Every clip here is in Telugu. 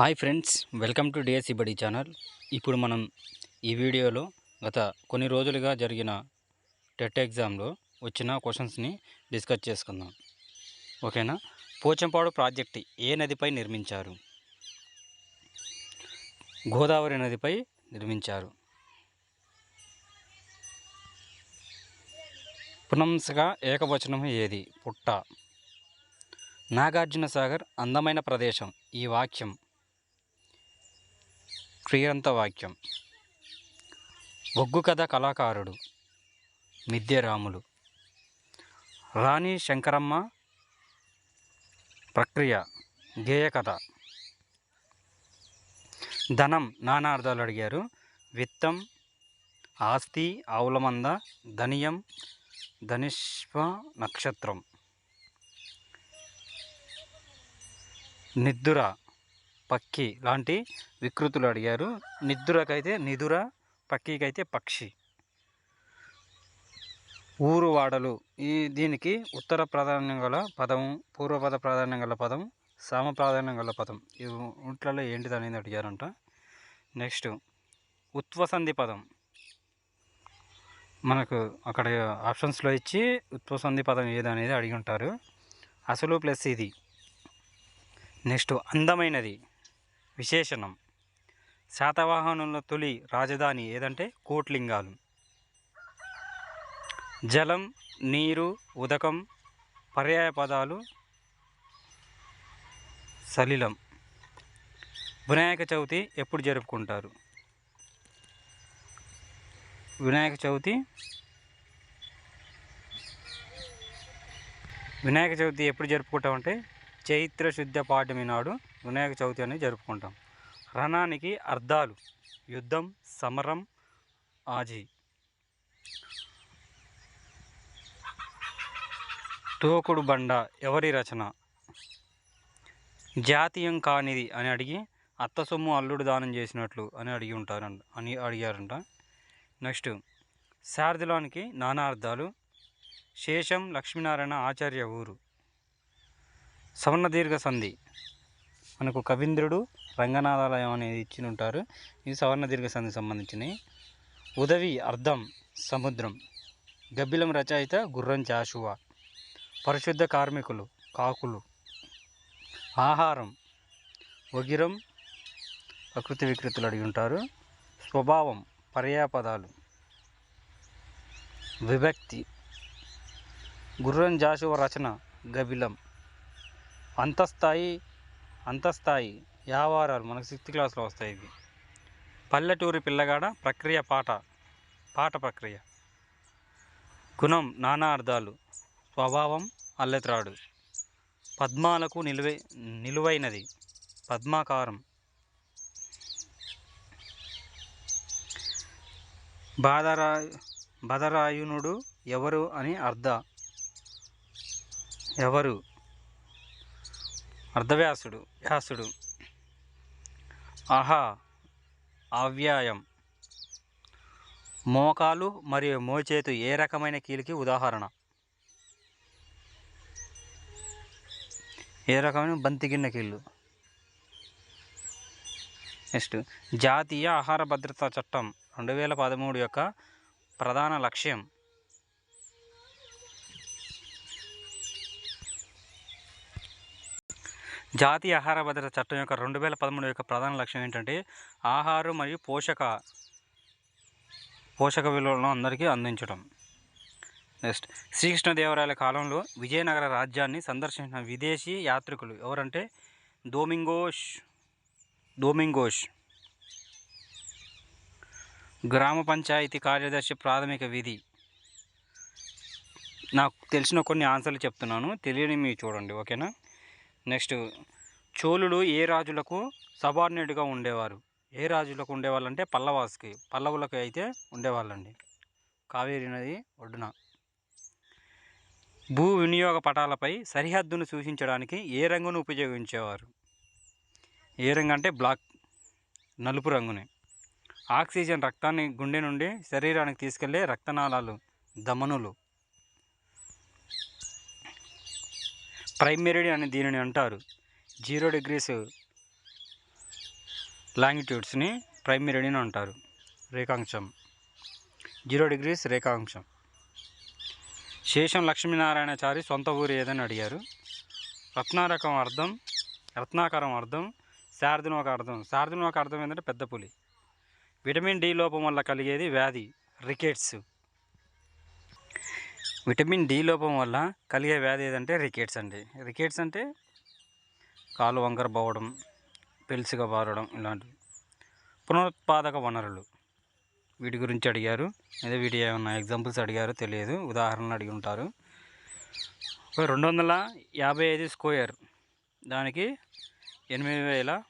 Hi friends welcome to DSC బడి ఛానల్. ఇప్పుడు మనం ఈ వీడియోలో గత కొన్ని రోజులుగా జరిగిన టెట్ ఎగ్జామ్లో వచ్చిన క్వశ్చన్స్ని డిస్కస్ చేసుకుందాం. ఓకేనా? పోచంపాడు ప్రాజెక్ట్ ఏ నదిపై నిర్మించారు? గోదావరి నదిపై నిర్మించారు. పునంసగా ఏకవచనం ఏది? పుట్ట. నాగార్జున సాగర్ అందమైన ప్రదేశం. ఈ వాక్యం క్రియంత వాక్యం ఒగ్గు కథ కళాకారుడు మిద్యరాములు రాణి శంకరమ్మ ప్రక్రియ గేయ కథ. ధనం నానా అర్థాలు అడిగారు. విత్తం ఆస్తి ఆవులమంద ధనియం ధనిష్వ నక్షత్రం. నిద్దుర పక్కి లాంటి వికృతులు అడిగారు. నిద్రకైతే నిదుర పక్కికైతే పక్షి. ఊరు వాడలు. ఈ దీనికి ఉత్తర ప్రాధాన్యం గల పదం పూర్వపద ప్రాధాన్యం గల పదం సామ ప్రాధాన్యం గల పదం. ఈ ఉంట్లలో ఏంటిది అనేది అడిగారంట. నెక్స్ట్ ఉత్వసంధి పదం. మనకు అక్కడ ఆప్షన్స్లో ఇచ్చి ఉత్వసంధి పదం ఏది అనేది అడిగి ఉంటారు. అసలు ప్లస్ ఇది. నెక్స్ట్ అందమైనది. విశేషణం. శాతవాహనుల తొలి రాజధాని ఏదంటే కోట్లింగాలు. జలం నీరు ఉదకం పర్యాయ పదాలు సలిలం. వినాయక చవితి ఎప్పుడు జరుపుకుంటారు? వినాయక చవితి వినాయక చవితి ఎప్పుడు జరుపుకుంటామంటే చైత్ర శుద్ధ పాఠమి నాడు వినాయక చవితి అనేది జరుపుకుంటాం. రణానికి అర్థాలు. యుద్ధం సమరం ఆజీ. తోకుడు బండ ఎవరి రచన? జాతీయం కానిది అని అడిగి అత్త సొమ్ము అల్లుడు దానం చేసినట్లు అని అడిగి ఉంటారంట అని అడిగారంట. నెక్స్ట్ శారదులానికి నానా అర్థాలు. శేషం లక్ష్మీనారాయణ ఆచార్య ఊరు. సవర్ణ దీర్ఘ సంధి. మనకు కవీంద్రుడు రంగనాథాలయం అనేది ఇచ్చి ఉంటారు ఇది సవర్ణ దీర్ఘ సంధికి సంబంధించినవి ఉదవి అర్థం సముద్రం గబ్బిలం రచయిత గుర్రం చాషువా పరిశుద్ధ కార్మికులు కాకులు ఆహారం వగిరం ప్రకృతి వికృతులు అడిగి ఉంటారు. స్వభావం పర్యాపదాలు విభక్తి గుర్రం జాషువ రచన గబిలం అంతస్థాయి అంతస్థాయి యావారాలు మనకు సిక్స్త్ క్లాస్లో వస్తాయి ఇవి. పల్లెటూరి పిల్లగాడ ప్రక్రియ పాట పాట ప్రక్రియ. గుణం నానా అర్థాలు స్వభావం అల్లెత్రాడు. పద్మాలకు నిలువై నిలువైనది పద్మాకారం. బాధరా బదరాయునుడు ఎవరు అని అర్థ. ఎవరు? అర్ధవ్యాసుడు వ్యాసుడు. ఆహా అవ్యాయం మోకాలు మరియు మోచేతు ఏ రకమైన కీలుకి ఉదాహరణ? ఏ రకమైన బంతిగిన్నె కీళ్ళు? నెక్స్ట్ జాతీయ ఆహార భద్రతా చట్టం రెండు వేల పదమూడు యొక్క ప్రధాన లక్ష్యం. జాతీయ ఆహార భద్రత చట్టం యొక్క రెండు వేల పదమూడు యొక్క ప్రధాన లక్ష్యం ఏంటంటే ఆహారం మరియు పోషక పోషక విలువలను అందరికీ అందించడం. నెక్స్ట్ శ్రీకృష్ణదేవరాయల కాలంలో విజయనగర రాజ్యాన్ని సందర్శించిన విదేశీ యాత్రికులు ఎవరంటే దోమింగోష్ డోమింగోష్ గ్రామ పంచాయతీ కార్యదర్శి ప్రాథమిక విధి. నాకు తెలిసిన కొన్ని ఆన్సర్లు చెప్తున్నాను. తెలియని మీరు చూడండి ఓకేనా? నెక్స్ట్ చోళులు ఏ రాజులకు సబార్డినేట్గా ఉండేవారు? ఏ రాజులకు ఉండేవాళ్ళంటే పల్లవాస్కి పల్లవులకు అయితే ఉండేవాళ్ళండి. కావేరి నది ఒడ్డున. భూ వినియోగ పటాలపై సరిహద్దును సూచించడానికి ఏ రంగును ఉపయోగించేవారు? ఏ రంగు అంటే బ్లాక్ నలుపు రంగుని. ఆక్సిజన్ రక్తాన్ని గుండె నుండి శరీరానికి తీసుకెళ్ళే రక్తనాళాలు ధమనులు ప్రైమ్ మెరిడియన్ అని దీనిని అంటారు. జీరో డిగ్రీస్ లాంగిట్యూడ్స్ని ప్రైమ్ మెరిడియన్ అంటారు. రేఖాంశం. జీరో డిగ్రీస్ రేఖాంశం. శేషం లక్ష్మీనారాయణచారి సొంత ఊరు ఏదని అడిగారు. రత్నారకం అర్థం రత్నాకరం అర్థం శార్దును ఒక అర్థం. శార్దును ఒక అర్థం ఏంటంటే పెద్ద పులి. విటమిన్ డి లోపం వల్ల కలిగేది వ్యాధి రికెట్స్. విటమిన్ డి లోపం వల్ల కలిగే వ్యాధి ఏదంటే రికెట్స్ అండి. రికెట్స్ అంటే కాలు వంకర పోవడం పెలుసుగా పారడం ఇలాంటివి. పునరుత్పాదక వనరులు. వీటి గురించి అడిగారు. అదే వీటి ఏమన్నా ఎగ్జాంపుల్స్ అడిగారో తెలియదు. ఉదాహరణలు అడిగి ఉంటారు. రెండు వందల యాభై ఐదు స్క్వేర్. దానికి ఎనిమిది వేల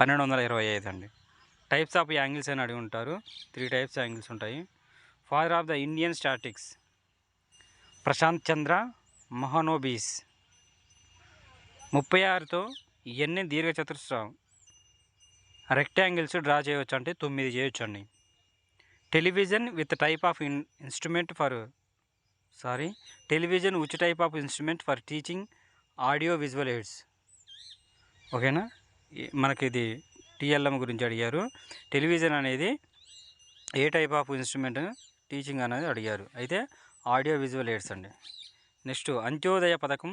పన్నెండు వందల ఇరవై ఐదు అండి. టైప్స్ ఆఫ్ యాంగిల్స్ అని అడిగి ఉంటారు. త్రీ టైప్స్ యాంగిల్స్ ఉంటాయి. Father of the Indian statics. Prashant Chandra Mahalanobis. ముప్పై ఆరుతో ఎన్ని దీర్ఘచతురస్రం రెక్టాంగిల్స్ డ్రా చేయవచ్చు అంటే తొమ్మిది చేయొచ్చు అండి. Television with type of in instrument for sorry television which type of instrument for teaching audio visual aids. ఓకేనా? మనకి ఇది టిఎల్ఎం గురించి అడిగారు. టెలివిజన్ అనేది ఏ టైప్ ఆఫ్ ఇన్స్ట్రుమెంట్? టీచింగ్ అనేది అడిగారు. అయితే ఆడియో విజువల్ ఎయిడ్స్ అండి. నెక్స్ట్ అంత్యోదయ పథకం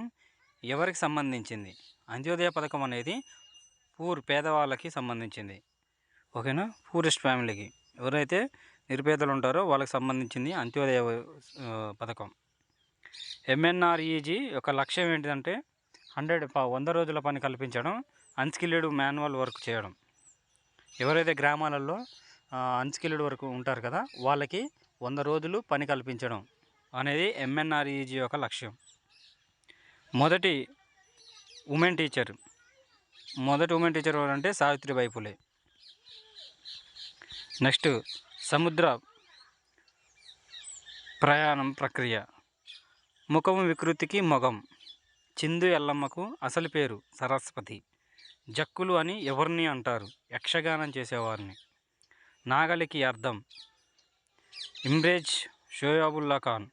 ఎవరికి సంబంధించింది? అంత్యోదయ పథకం అనేది పూర్ పేదవాళ్ళకి సంబంధించింది. ఓకేనా? పూరిస్ట్ ఫ్యామిలీకి. ఎవరైతే నిరుపేదలు ఉంటారో వాళ్ళకి సంబంధించింది అంత్యోదయ పథకం. ఎంఎన్ఆర్ఈజీ యొక్క లక్ష్యం ఏంటిదంటే హండ్రెడ్ వంద రోజుల పని కల్పించడం అన్స్కిల్డ్ మాన్యువల్ వర్క్ చేయడం. ఎవరైతే గ్రామాలలో అన్స్కిల్డ్ వర్క్ ఉంటారు కదా వాళ్ళకి వంద రోజులు పని కల్పించడం అనేది ఎంఎన్ఆర్ఈజీ యొక్క లక్ష్యం. మొదటి ఉమెన్ టీచర్. మొదటి ఉమెన్ టీచర్ ఎవరంటే సావిత్రిబాయి పులే. నెక్స్ట్ సముద్ర ప్రయాణం ప్రక్రియ. ముఖం వికృతికి మొగం. చిందు ఎల్లమ్మకు అసలు పేరు సరస్వతి. జక్కులు అని ఎవరిని అంటారు? యక్షగానం చేసేవారిని. నాగలికి అర్థం ఇమ్రేజ్ షోయాబుల్లా ఖాన్.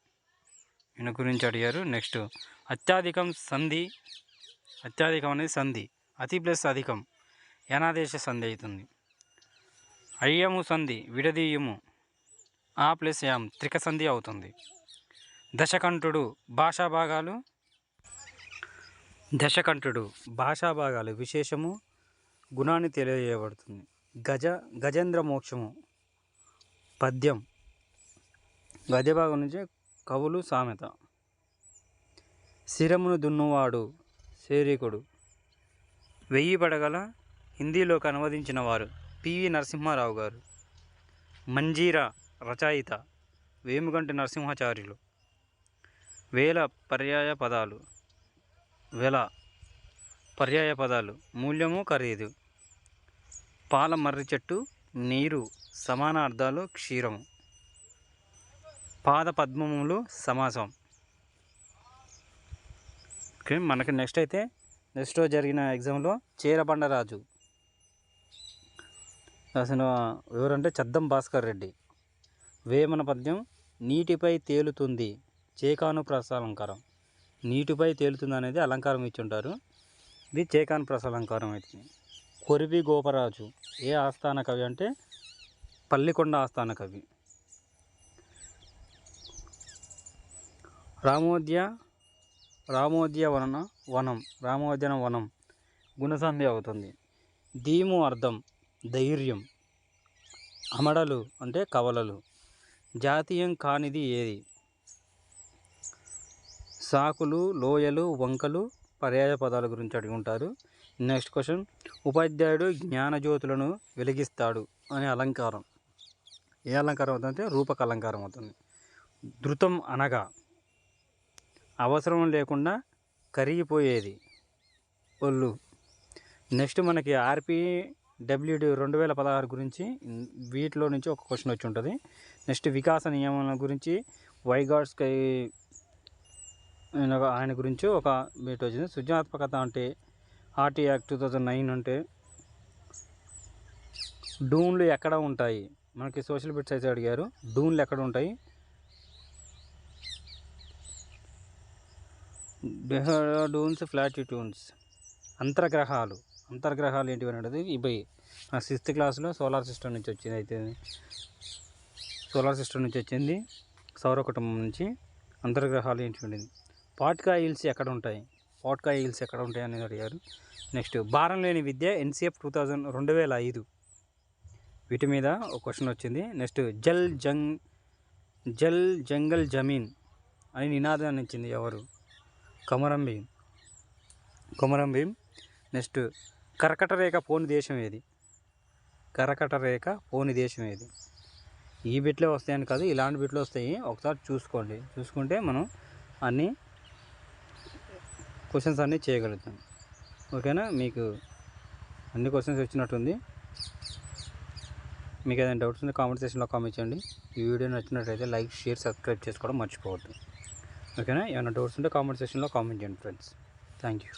ఈయన గురించి అడిగారు. నెక్స్ట్ అత్యధికం సంధి అత్యధికం అనేది సంధి అతి ప్లస్ అధికం యనాదేశ సంధి అవుతుంది. అయ్యము సంధి విడదీయము ఆ ప్లస్ యాం త్రిక సంధి అవుతుంది. దశకంఠుడు భాషా భాగాలు దశకంఠుడు భాషా భాగాలు విశేషము గుణాన్ని తెలియజేయబడుతుంది. గజ గజేంద్ర మోక్షము పద్యం గద్య భాగం నుంచి కవులు సామెత. శిరమును దున్నువాడు శరీకుడు. వెయ్యి పడగల హిందీలోకి అనువదించిన వారు పివి నరసింహారావు గారు. మంజీరా రచయిత వేముగంటి నరసింహాచార్యులు. వేల పర్యాయ పదాలు. వెల పర్యాయ పదాలు. మూల్యము ఖరీదు. పాల మర్రి చెట్టు నీరు సమాన అర్థాలు క్షీరము. పాద పద్మములు సమాసం. ఓకే మనకి నెక్స్ట్ అయితే నెక్స్ట్ జరిగిన ఎగ్జామ్లో చీరబండరాజు. రాసిన ఎవరంటే చద్దం భాస్కర్ రెడ్డి. వేమన పద్యం నీటిపై తేలుతుంది చేకాను ప్రసాలంకారం. నీటిపై తేలుతుంది అనేది అలంకారం ఇచ్చి ఉంటారు ఇది చేకాను ప్రసాలంకారం అవుతుంది కొరివి గోపరాజు ఏ ఆస్థాన కవి అంటే పల్లికొండ ఆస్థాన కవి. రామోద్య రామోద్య వనన వనం రామోద్యన వనం గుణసంధి అవుతుంది. ధీము అర్థం ధైర్యం. అమడలు అంటే కవలలు. జాతీయం కానిది ఏది? సాకులు లోయలు వంకలు పర్యాయ పదాల గురించి అడిగి ఉంటారు. Next question. ఉపాధ్యాయుడు జ్ఞానజ్యోతులను వెలిగిస్తాడు అనే అలంకారం. ఏ అలంకారం అవుతుందంటే రూపక అలంకారం అవుతుంది. ధృతం అనగా అవసరం లేకుండా కరిగిపోయేది. ఒళ్ళు. నెక్స్ట్ మనకి ఆర్పి డబ్ల్యూడి రెండు వేల పదహారు గురించి వీటిలో నుంచి ఒక క్వశ్చన్ వచ్చి ఉంటుంది. నెక్స్ట్ వికాస నియమాల గురించి వైగాడ్స్కై ఆయన ఆయన గురించి ఒక మీట్ వచ్చింది. సృజనాత్మకత అంటే RT act two thousand nine అంటే డూన్లు ఎక్కడ ఉంటాయి? మనకి సోషల్ బిట్స్ అయితే అడిగారు. డూన్లు ఎక్కడ ఉంటాయి? డూన్స్ ఫ్లాటిట్యూన్స్ అంతర్గ్రహాలు. అంతర్గ్రహాలు ఏంటివి అనేది ఇవి. నా సిక్స్త్ క్లాస్లో సోలార్ సిస్టమ్ నుంచి వచ్చింది అయితే. సోలార్ సిస్టమ్ నుంచి వచ్చింది. సౌర కుటుంబం నుంచి అంతర్గ్రహాలు ఏంటి ఉండింది పాట్కా హిల్స్ ఎక్కడ ఉంటాయి? పాట్కా హిల్స్ ఎక్కడ ఉంటాయి అనేది అడిగారు. నెక్స్ట్ భారం లేని విద్య ఎన్సీఎఫ్ టూ థౌజండ్ రెండు వేల ఐదు. వీటి మీద ఒక క్వశ్చన్ వచ్చింది. నెక్స్ట్ జల్ జంగ్ జల్ జంగల్ జమీన్ అని నినాదాన్ని ఇచ్చింది ఎవరు? కొమరం భీం. కొమరం భీం. నెక్స్ట్ కర్కట రేఖ పోని దేశం ఏది? కరకట రేఖ పోని దేశం ఏది? ఈ బిట్లే వస్తాయని కాదు ఇలాంటి బిట్లు వస్తాయి. ఒకసారి చూసుకోండి. చూసుకుంటే మనం అన్నీ క్వశ్చన్స్ అన్నీ చేయగలుగుతాం. ఓకేనా? మీకు అన్ని క్వశ్చన్స్ వచ్చినట్టుంది. మీకు ఏదైనా డౌట్స్ ఉంటే కామెంట్ సెక్షన్లో కామెంట్ చేయండి. ఈ వీడియో నచ్చినట్లయితే లైక్ షేర్ సబ్స్క్రైబ్ చేసుకోవడం మర్చిపోవద్దు. ఓకేనా? ఏమైనా డౌట్స్ ఉంటే కామెంట్ సెక్షన్లో కామెంట్ చేయండి ఫ్రెండ్స్. Thank you.